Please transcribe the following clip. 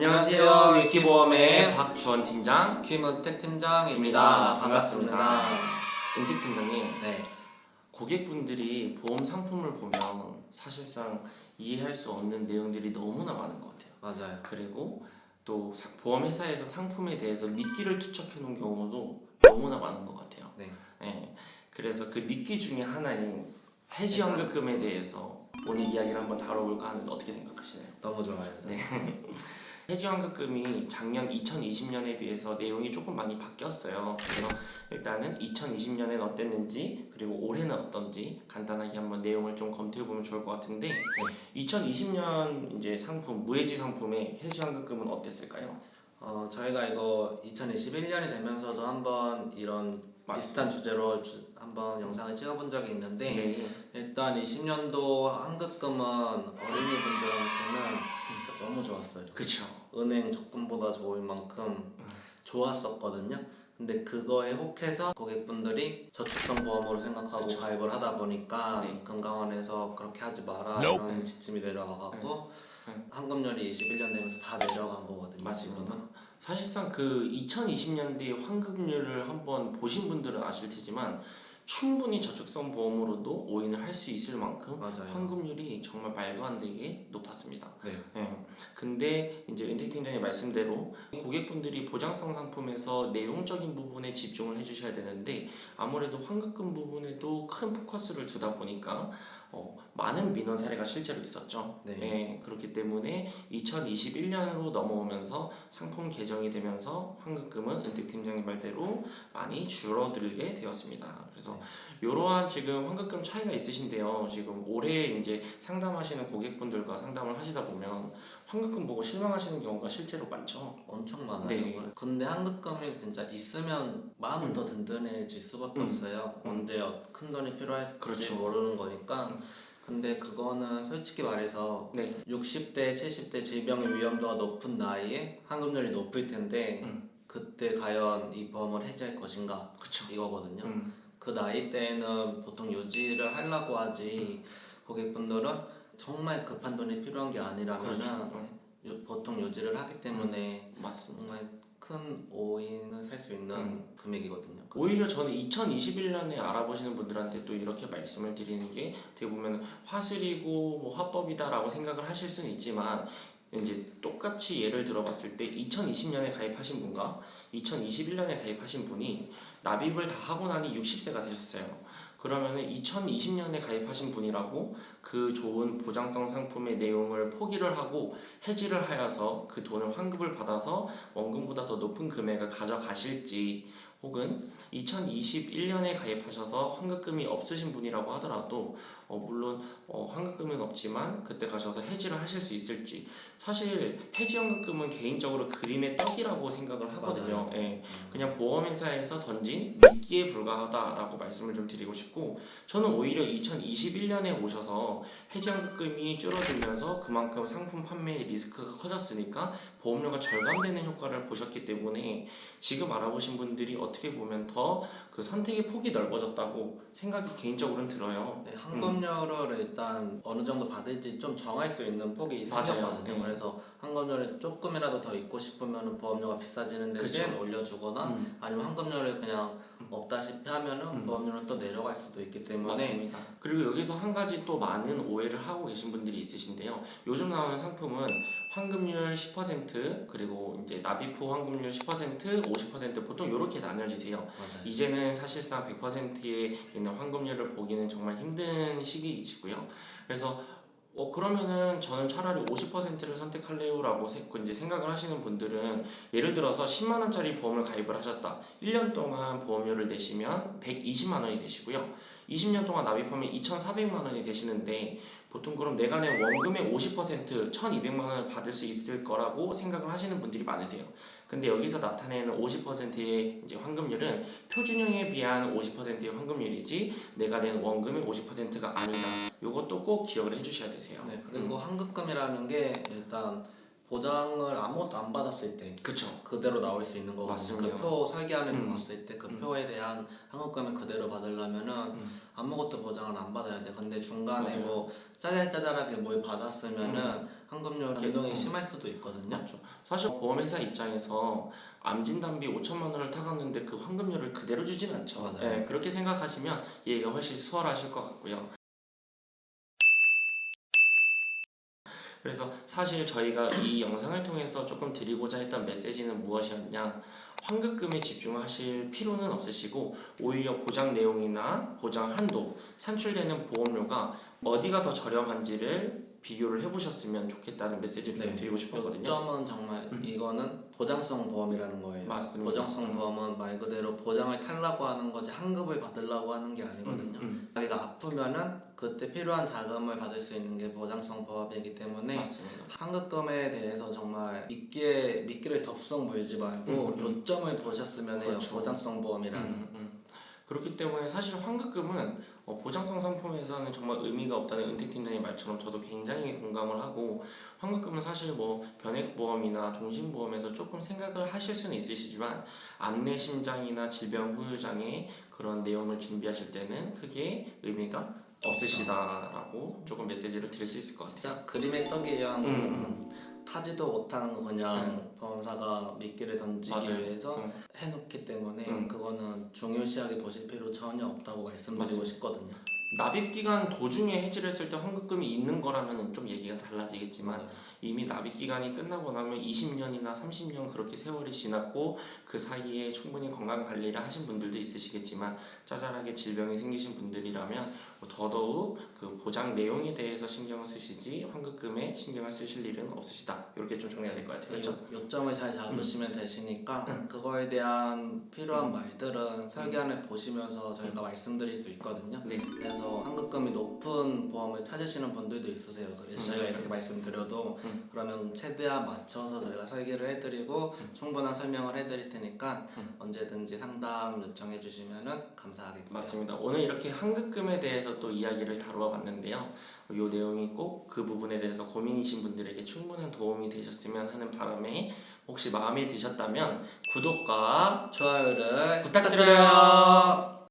안녕하세요. 위키보험의 박주원 팀장. 김은택 입니다. 팀장입니다. 반갑습니다. 반갑습니다. 은택 팀장님, 네. 고객분들이 보험 상품을 보면 사실상 이해할 수 없는 내용들이 너무나 많은 것 같아요. 맞아요. 그리고 또 사- 보험 회사에서 상품에 대해서 미끼를 투척해 놓은 경우도 너무나 많은 것 같아요. 네. 예. 그래서 그 미끼 중에 하나인 해지 해지 환급금에 대해서 오늘 이야기를 한번 다뤄볼까 하는데 어떻게 생각하시나요? 너무 좋아요. 네. 해지환급금이 작년 2020년에 비해서 내용이 조금 많이 바뀌었어요. 그래서 일단은 2020년엔 어땠는지 그리고 올해는 어떤지 간단하게 한번 내용을 좀 검토해 보면 좋을 것 같은데 2020년 이제 상품 무해지 상품의 해지환급금은 어땠을까요? 어, 저희가 이거 2021년이 되면서도 한번 이런 비슷한 주제로 주- 한번 영상을 찍어본 적이 있는데 네. 일단 20년도 한급금은 어린이분들 그렇죠. 은행 적금보다 좋을 만큼 좋았었거든요. 근데 그거에 혹해서 고객분들이 저축성 보험으로 생각하고 그쵸. 가입을 하다 보니까 네. 금강원에서 그렇게 하지 마라 Nope. 이런 지침이 내려와갖고 네. 환급률이 21년 되면서 다 내려간 거거든요. 맞습니다. 사실상 그 2020년대 환급률을 한번 보신 분들은 아실 테지만 충분히 저축성 보험으로도 오인을 할 수 있을 만큼 맞아요. 환급률이 정말 말도 안 되게 높았습니다. 네. 예. 근데 이제 은택 팀장님 말씀대로 고객분들이 보장성 상품에서 내용적인 부분에 집중을 해주셔야 되는데 아무래도 환급금 부분에도 큰 포커스를 두다 보니까 어, 많은 민원 사례가 실제로 있었죠. 네. 예, 그렇기 때문에 2021년으로 넘어오면서 상품 개정이 되면서 환급금은 은택 팀장님 말대로 많이 줄어들게 되었습니다. 그래서 이러한 지금 환급금 차이가 있으신데요. 지금 올해 이제 상담하시는 고객분들과 상담을 하시다 보면 환급금 보고 실망하시는 경우가 실제로 많죠. 엄청 많아요. 네. 근데 한급금이 진짜 있으면 마음은 음. 더 든든해질 수밖에 음. 없어요. 음. 언제 큰 돈이 필요할지 그렇죠. 모르는 거니까. 근데 그거는 솔직히 말해서 네. 60대, 70대 질병의 위험도가 높은 나이에 환급률이 높을 텐데 음. 그때 과연 이 보험을 해지할 것인가 그렇죠. 이거거든요. 음, 그 나이 때는 보통 유지를 하려고 하지 고객분들은 정말 급한 돈이 필요한 게 아니라면 그렇죠. 은 보통 유지를 하기 때문에 맞습니다. 정말 큰 오인을 살 수 있는 음. 금액이거든요. 오히려 저는 2021년에 알아보시는 분들한테 또 이렇게 말씀을 드리는 게 어떻게 보면 화술이고 뭐 화법이다라고 생각을 하실 수는 있지만 이제 똑같이 예를 들어봤을 때 2020년에 가입하신 분과 2021년에 가입하신 분이 납입을 다 하고 나니 60세가 되셨어요. 그러면은 2020년에 가입하신 분이라고 그 좋은 보장성 상품의 내용을 포기를 하고 해지를 하여서 그 돈을 환급을 받아서 원금보다 더 높은 금액을 가져가실지 혹은 2021년에 가입하셔서 환급금이 없으신 분이라고 하더라도 어, 물론 어, 환급금은 없지만 그때 가셔서 해지를 하실 수 있을지 사실 해지 환급금은 개인적으로 그림의 떡이라고 생각을 하거든요. 예. 음. 그냥 보험회사에서 던진 미끼에 불과하다라고 말씀을 좀 드리고 싶고 저는 오히려 2021년에 오셔서 해지환급금이 줄어들면서 그만큼 상품 판매 리스크가 커졌으니까 보험료가 절감되는 효과를 보셨기 때문에 지금 알아보신 분들이 어떻게 보면 더 그 선택의 폭이 넓어졌다고 생각이 개인적으로는 들어요. 네, 환급료를 일단 어느 정도 받을지 좀 정할 수 있는 폭이 맞아요. 생겼거든요. 네. 그래서 환급료를 조금이라도 더 있고 싶으면 보험료가 비싸지는 대신 그쵸. 올려주거나 음, 아니면 환급료를 그냥 음. 없다시피 하면은 음. 보험료는 또 내려갈 수도 있기 때문에 맞습니다. 그리고 여기서 한 가지 또 많은 오해를 하고 계신 분들이 있으신데요. 요즘 나오는 상품은 환급률 10% 그리고 이제 납입 후 환급률 10% 50% 보통 이렇게 나뉘어지세요. 맞아요. 이제는 사실상 100%에 있는 환급률을 보기는 정말 힘든 시기이시고요. 그래서 어 그러면은 저는 차라리 50%를 선택할래요라고 세- 그 이제 생각을 하시는 분들은 예를 들어서 10만 원짜리 보험을 가입을 하셨다. 1년 동안 보험료를 내시면 120만 원이 되시고요. 20년 동안 납입하면 2,400만 원이 되시는데 보통 그럼 내가 낸 원금의 50% 1,200만 원을 받을 수 있을 거라고 생각을 하시는 분들이 많으세요. 근데 여기서 나타내는 50%의 이제 환급률은 표준형에 비한 50%의 환급률이지 내가 낸 원금의 50%가 아니다. 이것도 꼭 기억을 해주셔야 되세요. 네, 그리고 환급금이라는 게 일단 보장을 아무것도 안 받았을 때 그쵸. 그대로 나올 수 있는 거거든요. 맞습니다. 그표 설계안을 음. 봤을 때그 음. 표에 대한 환급금을 그대로 받으려면은 음. 아무것도 보장을 안 받아야 돼. 근데 중간에 맞아요. 음. 뭐 짜잘짜잘하게 뭘 받았으면은 환급률 변동이 음. 심할 수도 있거든요. 맞죠. 사실 보험회사 입장에서 암진단비 5천만 원을 타갔는데 그 환급률을 그대로 주진 않죠. 맞아요. 예, 그렇게 생각하시면 이해가 훨씬 수월하실 것 같고요. 그래서 사실 저희가 이 영상을 통해서 조금 드리고자 했던 메시지는 무엇이었냐? 환급금에 집중하실 필요는 없으시고 오히려 보장 내용이나 보장 한도, 산출되는 보험료가 어디가 더 저렴한지를 비교를 해보셨으면 좋겠다는 메시지를 좀 네. 드리고 싶었거든요. 요점은 정말 음. 이거는 보장성 보험이라는 거예요. 맞습니다. 보장성 음. 보험은 말 그대로 보장을 타려고 하는 거지 환급을 받으려고 하는 게 아니거든요. 음, 자기가 아프면은 그때 필요한 자금을 받을 수 있는 게 보장성 보험이기 음, 때문에 맞습니다. 환급금에 대해서 정말 미끼에 미끼를 덥석 물지 말고 음, 음. 요점을 보셨으면 해요. 그렇죠. 보장성 보험이라는. 음, 음. 그렇기 때문에 사실 환급금은 어, 보장성 상품에서는 정말 의미가 없다는 은퇴팀장의 말처럼 저도 굉장히 공감을 하고 환급금은 사실 뭐 변액보험이나 종신보험에서 조금 생각을 하실 수는 있으시지만 암내 심장이나 질병 후유장애 그런 내용을 준비하실 때는 크게 의미가 없으시다라고 조금 메시지를 드릴 수 있을 것 같아요. 진짜 그림의 떡이에요. 음. 타지도 못하는 거 그냥 보험사가 미끼를 던지기 맞아요. 위해서 음. 해놓기 때문에 음. 그거는 중요시하게 보실 필요 전혀 없다고 말씀드리고 맞습니다. 싶거든요. 납입 기간 도중에 해지를 했을 때 환급금이 있는 거라면 좀 얘기가 달라지겠지만 이미 납입 기간이 끝나고 나면 20년이나 30년 그렇게 세월이 지났고 그 사이에 충분히 건강 관리를 하신 분들도 있으시겠지만 짜잘하게 질병이 생기신 분들이라면 뭐 더더욱 그 보장 내용에 대해서 신경을 쓰시지 환급금에 신경을 쓰실 일은 없으시다 이렇게 좀 정리가 될 것 같아요. 그렇죠? 요- 요점을 잘 잡으시면 되시니까 그거에 대한 필요한 말들은 설계안을 보시면서 저희가 말씀드릴 수 있거든요. 네. 그래서 환급금이 높은 보험을 찾으시는 분들도 있으세요. 그래서 음. 저희가 이렇게 말씀드려도 음. 그러면 최대한 맞춰서 저희가 설계를 해드리고 음. 충분한 설명을 해드릴 테니까 음. 언제든지 상담 요청해 주시면 감사하겠습니다. 맞습니다. 오늘 이렇게 환급금에 대해서 또 이야기를 다루어 봤는데요. 이 내용이 꼭 그 부분에 대해서 고민이신 분들에게 충분한 도움이 되셨으면 하는 바람에 혹시 마음에 드셨다면 구독과 좋아요를 부탁드려요.